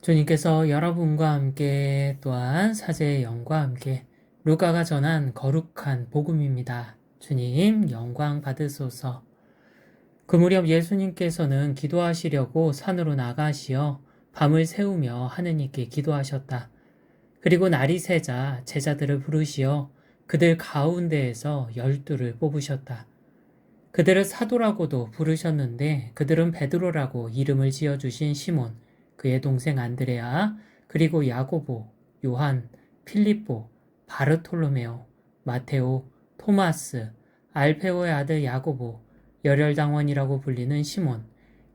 주님께서 여러분과 함께 또한 사제의 영과 함께 루카가 전한 거룩한 복음입니다. 주님 영광 받으소서. 그 무렵 예수님께서는 기도하시려고 산으로 나가시어 밤을 새우며 하느님께 기도하셨다. 그리고 날이 새자 제자들을 부르시어 그들 가운데에서 열두를 뽑으셨다. 그들을 사도라고도 부르셨는데 그들은 베드로라고 이름을 지어주신 시몬, 그의 동생 안드레아, 그리고 야고보, 요한, 필립보, 바르톨로메오, 마테오, 토마스, 알페오의 아들 야고보, 열혈당원이라고 불리는 시몬,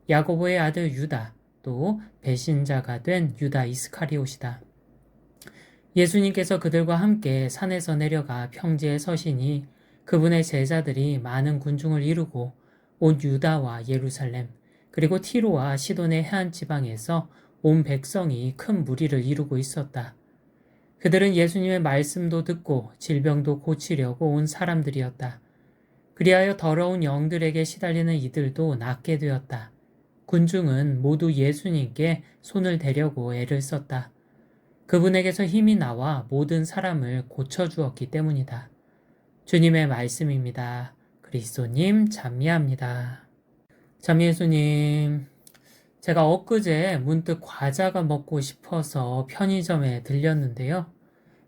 야고보의 아들 유다, 또 배신자가 된 유다 이스카리옷이다. 예수님께서 그들과 함께 산에서 내려가 평지에 서시니 그분의 제자들이 많은 군중을 이루고 온 유다와 예루살렘 그리고 티로와 시돈의 해안 지방에서 온 백성이 큰 무리를 이루고 있었다. 그들은 예수님의 말씀도 듣고 질병도 고치려고 온 사람들이었다. 그리하여 더러운 영들에게 시달리는 이들도 낫게 되었다. 군중은 모두 예수님께 손을 대려고 애를 썼다. 그분에게서 힘이 나와 모든 사람을 고쳐주었기 때문이다. 주님의 말씀입니다. 그리스도님 찬미합니다. 찬미 예수님, 제가 엊그제 문득 과자가 먹고 싶어서 편의점에 들렸는데요.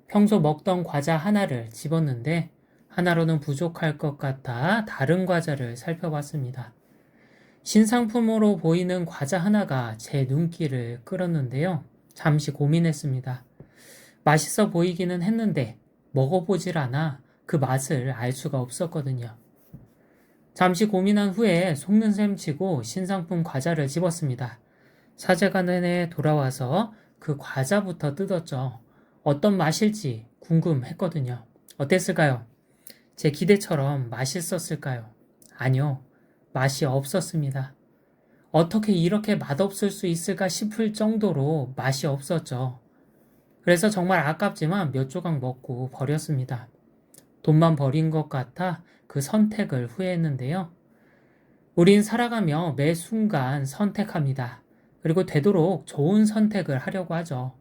평소 먹던 과자 하나를 집었는데 하나로는 부족할 것 같아 다른 과자를 살펴봤습니다. 신상품으로 보이는 과자 하나가 제 눈길을 끌었는데요. 잠시 고민했습니다. 맛있어 보이기는 했는데 먹어보질 않아 그 맛을 알 수가 없었거든요. 잠시 고민한 후에 속는 셈 치고 신상품 과자를 집었습니다. 사제관에 돌아와서 그 과자부터 뜯었죠. 어떤 맛일지 궁금했거든요. 어땠을까요? 제 기대처럼 맛있었을까요? 아니요. 맛이 없었습니다. 어떻게 이렇게 맛없을 수 있을까 싶을 정도로 맛이 없었죠. 그래서 정말 아깝지만 몇 조각 먹고 버렸습니다. 돈만 버린 것 같아 그 선택을 후회했는데요. 우린 살아가며 매 순간 선택합니다. 그리고 되도록 좋은 선택을 하려고 하죠.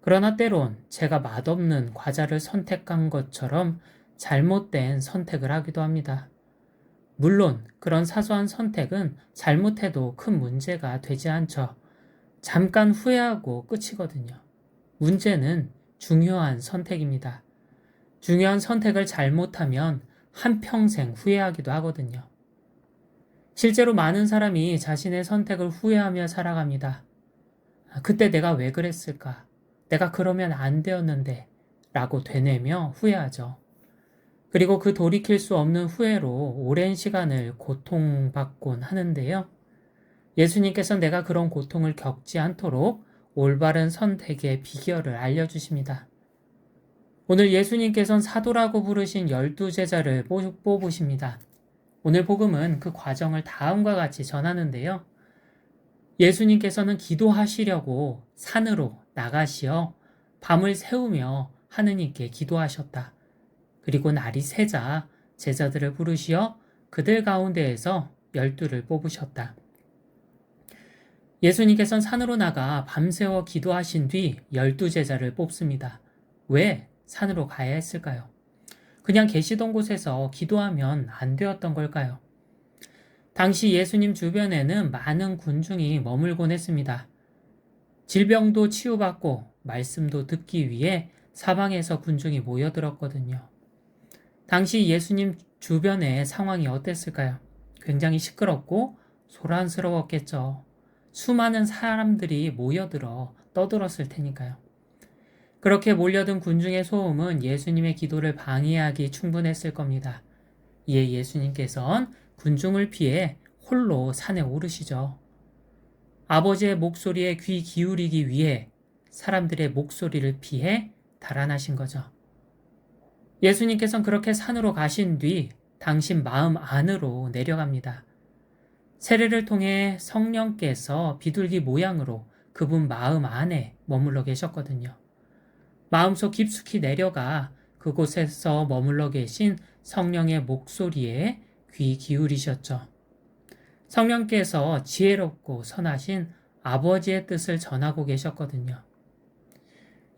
그러나 때론 제가 맛없는 과자를 선택한 것처럼 잘못된 선택을 하기도 합니다. 물론 그런 사소한 선택은 잘못해도 큰 문제가 되지 않죠. 잠깐 후회하고 끝이거든요. 문제는 중요한 선택입니다. 중요한 선택을 잘못하면 한평생 후회하기도 하거든요. 실제로 많은 사람이 자신의 선택을 후회하며 살아갑니다. 아, 그때 내가 왜 그랬을까? 내가 그러면 안 되었는데 라고 되뇌며 후회하죠. 그리고 그 돌이킬 수 없는 후회로 오랜 시간을 고통받곤 하는데요. 예수님께서 내가 그런 고통을 겪지 않도록 올바른 선택의 비결을 알려주십니다. 오늘 예수님께서는 사도라고 부르신 열두 제자를 뽑으십니다. 오늘 복음은 그 과정을 다음과 같이 전하는데요. 예수님께서는 기도하시려고 산으로 나가시어 밤을 새우며 하느님께 기도하셨다. 그리고 날이 새자 제자들을 부르시어 그들 가운데에서 열두를 뽑으셨다. 예수님께서는 산으로 나가 밤새워 기도하신 뒤 열두 제자를 뽑습니다. 왜? 산으로 가야 했을까요? 그냥 계시던 곳에서 기도하면 안 되었던 걸까요? 당시 예수님 주변에는 많은 군중이 머물곤 했습니다. 질병도 치유받고 말씀도 듣기 위해 사방에서 군중이 모여들었거든요. 당시 예수님 주변의 상황이 어땠을까요? 굉장히 시끄럽고 소란스러웠겠죠. 수많은 사람들이 모여들어 떠들었을 테니까요. 그렇게 몰려든 군중의 소음은 예수님의 기도를 방해하기 충분했을 겁니다. 이에 예수님께서는 군중을 피해 홀로 산에 오르시죠. 아버지의 목소리에 귀 기울이기 위해 사람들의 목소리를 피해 달아나신 거죠. 예수님께서는 그렇게 산으로 가신 뒤 당신 마음 안으로 내려갑니다. 세례를 통해 성령께서 비둘기 모양으로 그분 마음 안에 머물러 계셨거든요. 마음속 깊숙이 내려가 그곳에서 머물러 계신 성령의 목소리에 귀 기울이셨죠. 성령께서 지혜롭고 선하신 아버지의 뜻을 전하고 계셨거든요.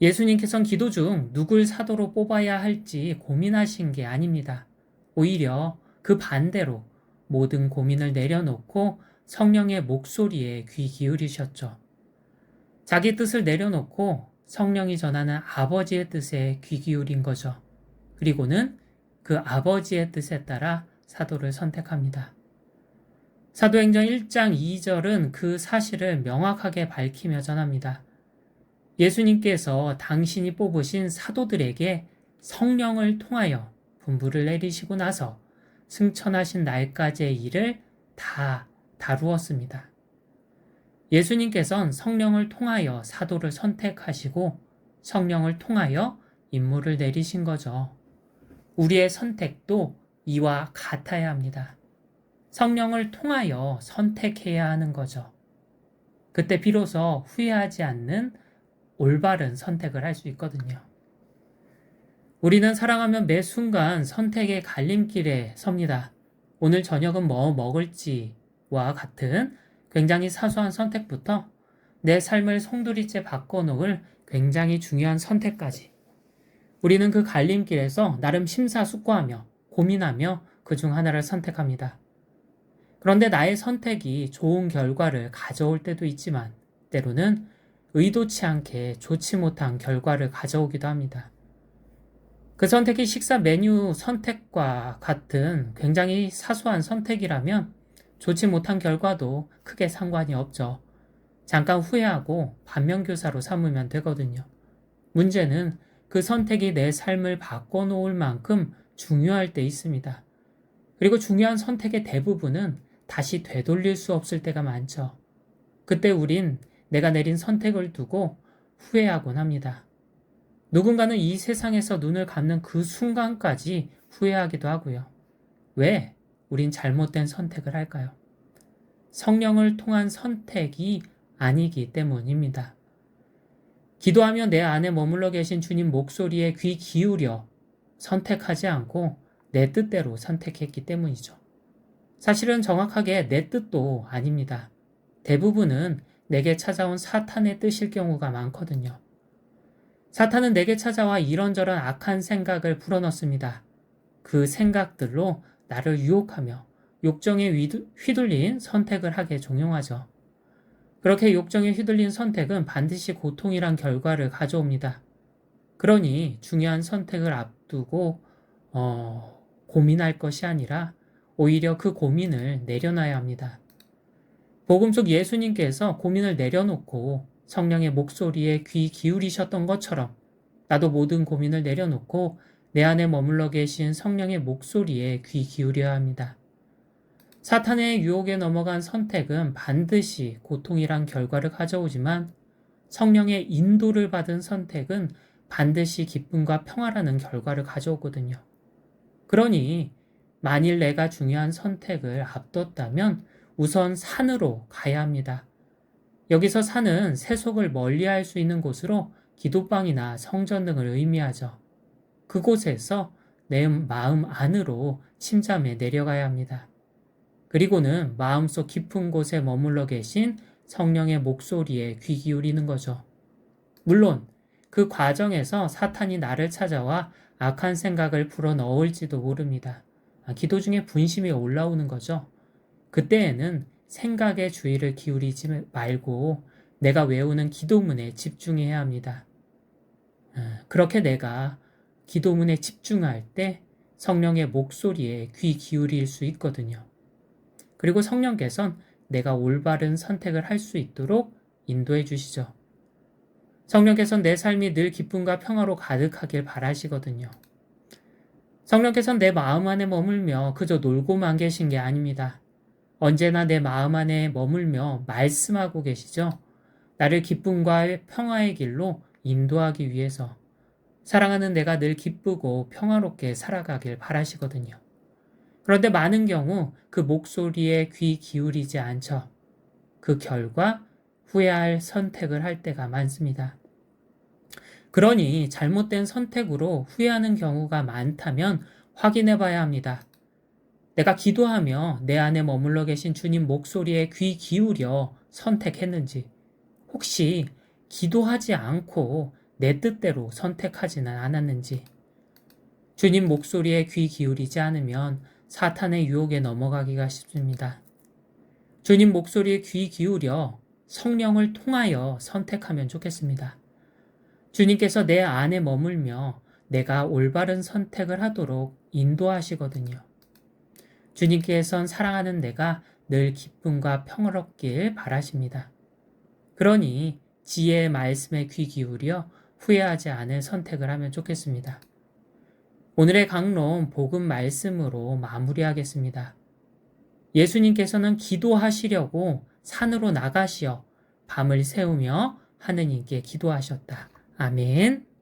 예수님께서는 기도 중 누굴 사도로 뽑아야 할지 고민하신 게 아닙니다. 오히려 그 반대로 모든 고민을 내려놓고 성령의 목소리에 귀 기울이셨죠. 자기 뜻을 내려놓고 성령이 전하는 아버지의 뜻에 귀 기울인 거죠. 그리고는 그 아버지의 뜻에 따라 사도를 선택합니다. 사도행전 1장 2절은 그 사실을 명확하게 밝히며 전합니다. 예수님께서 당신이 뽑으신 사도들에게 성령을 통하여 분부를 내리시고 나서 승천하신 날까지의 일을 다 다루었습니다. 예수님께선 성령을 통하여 사도를 선택하시고 성령을 통하여 임무를 내리신 거죠. 우리의 선택도 이와 같아야 합니다. 성령을 통하여 선택해야 하는 거죠. 그때 비로소 후회하지 않는 올바른 선택을 할 수 있거든요. 우리는 살아가면 매 순간 선택의 갈림길에 섭니다. 오늘 저녁은 뭐 먹을지와 같은 굉장히 사소한 선택부터 내 삶을 송두리째 바꿔놓을 굉장히 중요한 선택까지. 우리는 그 갈림길에서 나름 심사숙고하며 고민하며 그 중 하나를 선택합니다. 그런데 나의 선택이 좋은 결과를 가져올 때도 있지만 때로는 의도치 않게 좋지 못한 결과를 가져오기도 합니다. 그 선택이 식사 메뉴 선택과 같은 굉장히 사소한 선택이라면 좋지 못한 결과도 크게 상관이 없죠. 잠깐 후회하고 반면교사로 삼으면 되거든요. 문제는 그 선택이 내 삶을 바꿔놓을 만큼 중요할 때 있습니다. 그리고 중요한 선택의 대부분은 다시 되돌릴 수 없을 때가 많죠. 그때 우린 내가 내린 선택을 두고 후회하곤 합니다. 누군가는 이 세상에서 눈을 감는 그 순간까지 후회하기도 하고요. 왜 우린 잘못된 선택을 할까요? 성령을 통한 선택이 아니기 때문입니다. 기도하며 내 안에 머물러 계신 주님 목소리에 귀 기울여 선택하지 않고 내 뜻대로 선택했기 때문이죠. 사실은 정확하게 내 뜻도 아닙니다. 대부분은 내게 찾아온 사탄의 뜻일 경우가 많거든요. 사탄은 내게 찾아와 이런저런 악한 생각을 불어넣습니다. 그 생각들로 나를 유혹하며 욕정에 휘둘린 선택을 하게 종용하죠. 그렇게 욕정에 휘둘린 선택은 반드시 고통이란 결과를 가져옵니다. 그러니 중요한 선택을 앞두고 어, 고민할 것이 아니라 오히려 그 고민을 내려놔야 합니다. 복음 속 예수님께서 고민을 내려놓고 성령의 목소리에 귀 기울이셨던 것처럼 나도 모든 고민을 내려놓고 내 안에 머물러 계신 성령의 목소리에 귀 기울여야 합니다. 사탄의 유혹에 넘어간 선택은 반드시 고통이란 결과를 가져오지만 성령의 인도를 받은 선택은 반드시 기쁨과 평화라는 결과를 가져오거든요. 그러니 만일 내가 중요한 선택을 앞뒀다면 우선 산으로 가야 합니다. 여기서 산은 세속을 멀리 할 수 있는 곳으로 기도방이나 성전 등을 의미하죠. 그곳에서 내 마음 안으로 침잠에 내려가야 합니다. 그리고는 마음속 깊은 곳에 머물러 계신 성령의 목소리에 귀 기울이는 거죠. 물론 그 과정에서 사탄이 나를 찾아와 악한 생각을 불어 넣을지도 모릅니다. 아, 기도 중에 분심이 올라오는 거죠. 그때에는 생각의 주의를 기울이지 말고 내가 외우는 기도문에 집중해야 합니다. 아, 그렇게 내가 기도문에 집중할 때 성령의 목소리에 귀 기울일 수 있거든요. 그리고 성령께선 내가 올바른 선택을 할 수 있도록 인도해 주시죠. 성령께선 내 삶이 늘 기쁨과 평화로 가득하길 바라시거든요. 성령께서는 내 마음 안에 머물며 그저 놀고만 계신 게 아닙니다. 언제나 내 마음 안에 머물며 말씀하고 계시죠. 나를 기쁨과 평화의 길로 인도하기 위해서 사랑하는 내가 늘 기쁘고 평화롭게 살아가길 바라시거든요. 그런데 많은 경우 그 목소리에 귀 기울이지 않죠. 그 결과 후회할 선택을 할 때가 많습니다. 그러니 잘못된 선택으로 후회하는 경우가 많다면 확인해 봐야 합니다. 내가 기도하며 내 안에 머물러 계신 주님 목소리에 귀 기울여 선택했는지, 혹시 기도하지 않고 내 뜻대로 선택하지는 않았는지 주님 목소리에 귀 기울이지 않으면 사탄의 유혹에 넘어가기가 쉽습니다. 주님 목소리에 귀 기울여 성령을 통하여 선택하면 좋겠습니다. 주님께서 내 안에 머물며 내가 올바른 선택을 하도록 인도하시거든요. 주님께선 사랑하는 내가 늘 기쁨과 평화롭길 바라십니다. 그러니 지혜의 말씀에 귀 기울여 후회하지 않을 선택을 하면 좋겠습니다. 오늘의 강론 복음 말씀으로 마무리하겠습니다. 예수님께서는 기도하시려고 산으로 나가시어 밤을 새우며 하느님께 기도하셨다. 아멘.